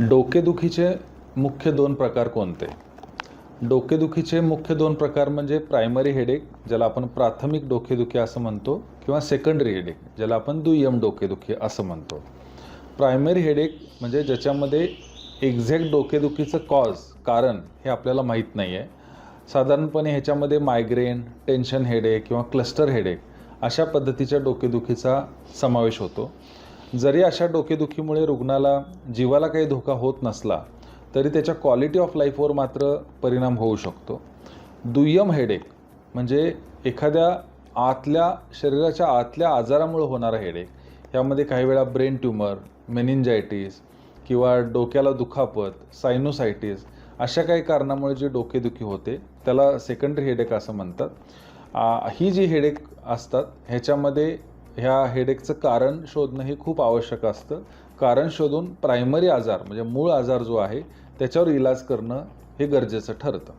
डोकेदुखीचे मुख्य दोन प्रकार कोणते? डोकेदुखीचे मुख्य दोन प्रकार म्हणजे प्रायमरी हेडेक ज्याला आपण प्राथमिक डोकेदुखी असं म्हणतो किंवा सेकंडरी हेडेक ज्याला आपण दुय्यम डोकेदुखी असं म्हणतो. प्रायमरी हेडेक म्हणजे ज्याच्यामध्ये एक्झॅक्ट डोकेदुखीचं कॉज कारण हे आपल्याला माहीत नाही आहे साधारणपणे ह्याच्यामध्ये मायग्रेन टेन्शन हेडेक किंवा क्लस्टर हेडेक अशा पद्धतीच्या डोकेदुखीचा समावेश होतो. जरी अशा डोकेदुखीमुळे रुग्णाला जीवाला काही धोका होत नसला तरी त्याच्या क्वालिटी ऑफ लाईफवर मात्र परिणाम होऊ शकतो. दुय्यम हेडेक म्हणजे एखाद्या आतल्या शरीराच्या आतल्या आजारामुळे होणारा हेडेक यामध्ये काही वेळा ब्रेन ट्यूमर मेनिंजायटिस किंवा डोक्याला दुखापत सायनोसायटिस अशा काही कारणामुळे जी डोकेदुखी होते त्याला सेकंडरी हेडेक असं म्हणतात. ही जी हेडेक असतात ह्याच्यामध्ये ह्या हेडेकचं कारण शोधणं हे खूप आवश्यक असतं. कारण शोधून प्रायमरी आजार म्हणजे मूळ आजार जो आहे त्याच्यावर इलाज करणं हे गरजेचं ठरतं.